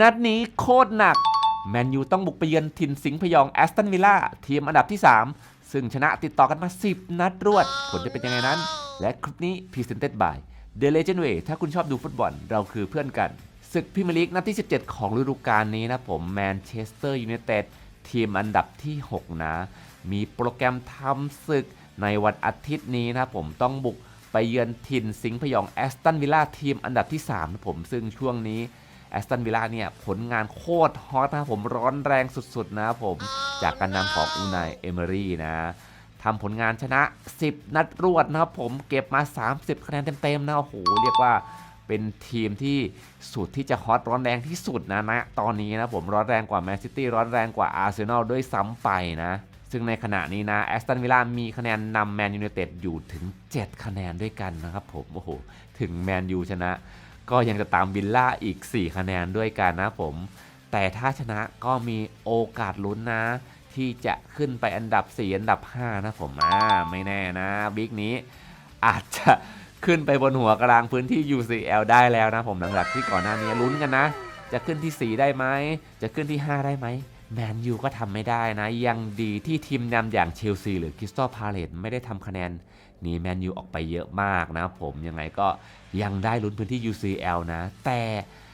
นัดนี้โคตรหนัก แมนยูต้องบุกไปเยือนถิ่นสิงห์พยองแอสตันวิลล่าทีมอันดับที่ 3 ซึ่งชนะติดต่อกันมา 10 นัดรวด ผลจะเป็นยังไงนั้น และคลิปนี้ Presented by The Legend Way ถ้าคุณชอบดูฟุตบอลเราคือเพื่อนกันศึกพรีเมียร์ลีกนัดที่ 17 ของฤดูกาลนี้นะผมแมนเชสเตอร์ยูไนเต็ดทีมอันดับที่ 6 นะ มีโปรแกรมทำศึกในวันอาทิตย์นี้นะผมต้องบุกไปเยือนถิ่นสิงห์พยองแอสตันวิลล่าทีมอันดับที่3นะผมซึ่งช่วงนี้ แอสตันวิลล่าเนี่ยผลงานโคตรฮอตนะผมร้อนแรงสุดๆนะครับผมจากการนำของอูนายเอเมอรี่นะทำผลงานชนะ 10 นัดรวดนะครับผมเก็บมา 30 คะแนนเต็มๆนะโอ้โหเรียกว่าเป็นทีมที่สุดที่จะฮอตร้อนแรงที่สุดนะนะตอนนี้นะผมร้อนแรงกว่าแมนซิตี้ร้อนแรงกว่าอาร์เซนอลด้วยซ้ำไปนะ ซึ่งในขณะนี้นะแอสตันวิลล่ามีคะแนนนำแมนยู i นเต็ดอยู่ถึง 7 คะแนนด้วยกันนะครับผม โอ้โห ถึงแมนยูชนะ ก็ยังจะตามวิลล่าอีก 4 คะแนนด้วยกันนะผม แต่ถ้าชนะก็มีโอกาสลุ้นนะ ที่จะขึ้นไปอันดับ 4 อันดับ 5 นะผมอ่าไม่แน่นะบิ๊กนี้อาจจะขึ้นไปบนหัวกลางพื้นที่ UCL ได้แล้วนะผมหลังจากที่ก่อนหน้านี้ลุ้นกันนะ จะขึ้นที่ 4 ได้ไหม จะขึ้นที่ 5 ได้ไหม แมนยูก็ทำไม่ได้นะ ยังดีที่ทีมนำอย่างเชลซีหรือคริสตัลพาเลตไม่ได้ทำคะแนนหนีแมนยูออกไปเยอะมากนะผมยังไงก็ยังได้ลุ้นพื้นที่ UCL นะ แต่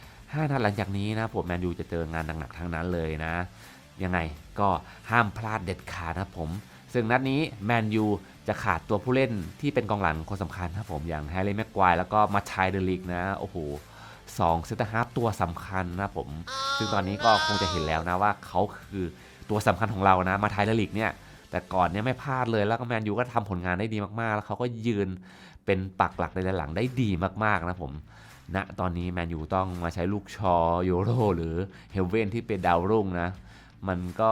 5 นัดหลังจากนี้นะผมแมนยูจะเจองานหนักๆทั้งนั้นเลยนะ ยังไงก็ห้ามพลาดเด็ดขาดนะผม ซึ่งนัดนี้แมนยูจะขาดตัวผู้เล่นที่เป็นกองหลังคนสำคัญนะผมอย่างแฮร์รี่แม็กควายแล้วก็มาชายเดลิกนะโอ้โห สองเซนเตอร์ฮาร์ฟตัวสำคัญนะผม ซึ่งตอนนี้ก็คงจะเห็นแล้วนะว่าเขาคือตัวสำคัญของเรานะ มาไทยลิกเนี่ยแต่ก่อนเนี่ยไม่พลาดเลยแล้วก็แมนยูก็ทำผลงานได้ดีมากๆ แล้วเขาก็ยืนเป็นปักหลักในหลังได้ดีมากๆนะผมณนะตอนนี้แมนยูต้องมาใช้ลูกชอโยโรหรือเฮลเวนที่เป็นดาวรุ่งนะ มันก็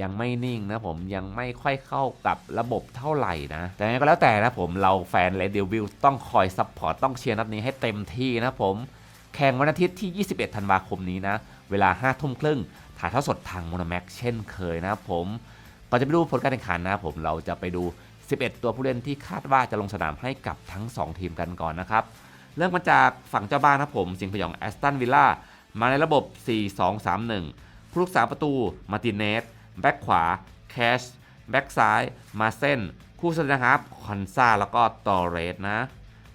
ยังไม่นิ่งนะผมยังไม่ค่อยเข้ากับระบบเท่าไหร่นะ แต่ยังไงก็แล้วแต่นะผมเราแฟนเลดเดวิลต้องคอยซัพพอร์ตต้องเชียร์นัดนี้ให้เต็มที่นะผม แข่งวันอาทิตย์ที่ 21 ธันวาคมนี้นะ เวลา 5 ทุ่มครึ่ง ถ่ายทอดสดทางโมโนแม็กเช่นเคยนะครับผม ก่อนจะไปดูผลการแข่งขันนะครับผม เราจะไปดู 11 ตัวผู้เล่นที่คาดว่าจะลงสนามให้กับทั้ง 2 ทีมกันก่อนนะครับ เริ่มมาจากฝั่งเจ้าบ้านนะครับผม สิงห์พยองแอสตันวิลล่า มาในระบบ 4-2-3-1 ผู้รักษาประตู มาติเนส แบ็กขวา แคช แบ็กซ้าย มาเส้นคู่เซนเตอร์ฮาร์ฟคอนซาแล้วก็ตอเรสนะ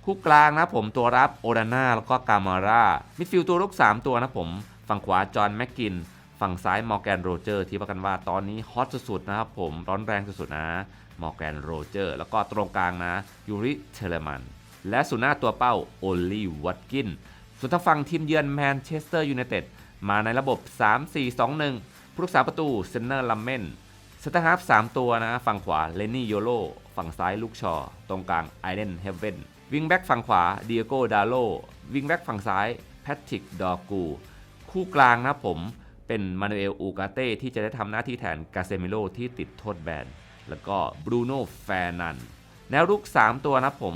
คู่กลางนะผมตัวรับโอดาน่าแล้วก็กามาร่ามิดฟิลด์ตัวรุก 3 ตัวนะผมฝั่งขวาจอห์นแม็กกิน ฝั่งซ้ายมอร์แกนโรเจอร์ที่ว่ากันว่าตอนนี้ฮอตสุดๆนะครับผมร้อนแรงสุดๆนะมอร์แกนโรเจอร์แล้วก็ตรงกลางนะยูริเทเลมัน และสุดหน้าตัวเป้าโอลลี่วัตกินส่วนทางฝั่งทีมเยือนแมนเชสเตอร์ยูไนเต็ดมาในระบบ 3-4-2-1ผู้รักษาประตูเซนเนอร์ลัมเมนสตาร์ฮาร์ฟ3ตัวนะ ฝั่งขวาเลนนี่โยโล ฝั่งซ้ายลูกชอ ตรงกลางไอเดนเฮเวน วิงแบ็กฝั่งขวาเดียโกดาโลวิงแบ็กฝั่งซ้ายแพทริกดอกู คู่กลางนะผมเป็นมานูเอลอูกาเต้ที่จะได้ทำหน้าที่แทนกาเซมิโลที่ติดโทษแบน แล้วก็บรูโน่แฟนันแนวรุก 3 ตัวนะผม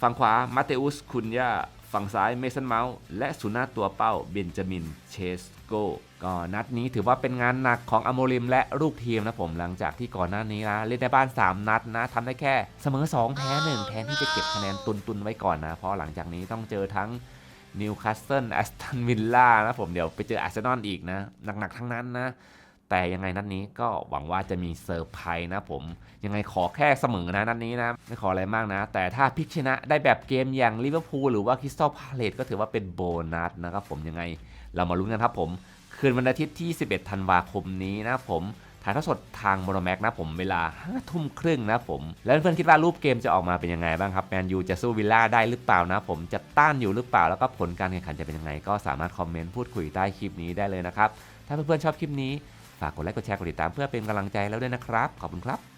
ฝั่งขวามาเตอุสคุนยาฝั่งซ้ายเมสันเมาส์และสุนาตัวเป้าเบนจามินเชสโกก็นัดนี้ถือว่าเป็นงานหนักของอโมริมและลูกทีมนะผมหลังจากที่ก่อนหน้านี้นะเล่นในบ้าน 3 นัดนะทำได้แค่เสมอ 2 แพ้ 1 แทนที่จะเก็บคะแนนตุนๆไว้ก่อนนะ เพราะหลังจากนี้ต้องเจอทั้งนิวคาสเซิลแอสตันวิลล่านะผมเดี๋ยวไปเจออาร์เซนอลอีกนะ หนักๆทั้งนั้นนะ แต่ยังไงนัดนี้ก็หวังว่าจะมีเซอร์ไพรส์นะผม ยังไงขอแค่เสมอนะนัดนี้นะ ไม่ขออะไรมากนะ แต่ถ้าพิกชนะได้แบบเกมอย่างลิเวอร์พูลหรือว่าคริสตัลพาเลตก็ถือว่าเป็นโบนัสนะครับผมยังไงเรามาลุ้นกันครับผมคืนวันอาทิตย์ที่ 11 ธันวาคมนี้นะผมถ่ายทอดสดทางโมโนแม็กนะผมเวลา5ทุ่มครึ่งนะผม แล้วเพื่อนคิดว่ารูปเกมจะออกมาเป็นยังไงบ้างครับแมนยูจะสู้วิลล่าได้หรือเปล่านะผมจะต้านอยู่หรือเปล่าแล้วก็ผลการแข่งขันจะเป็นยังไง ก็สามารถคอมเมนต์พูดคุยใต้คลิปนี้ได้เลยนะครับถ้าเพื่อนๆชอบคลิปนี้ ฝากกดไลค์กดแชร์กดติดตามเพื่อเป็นกำลังใจแล้วด้วยนะครับ ขอบคุณครับ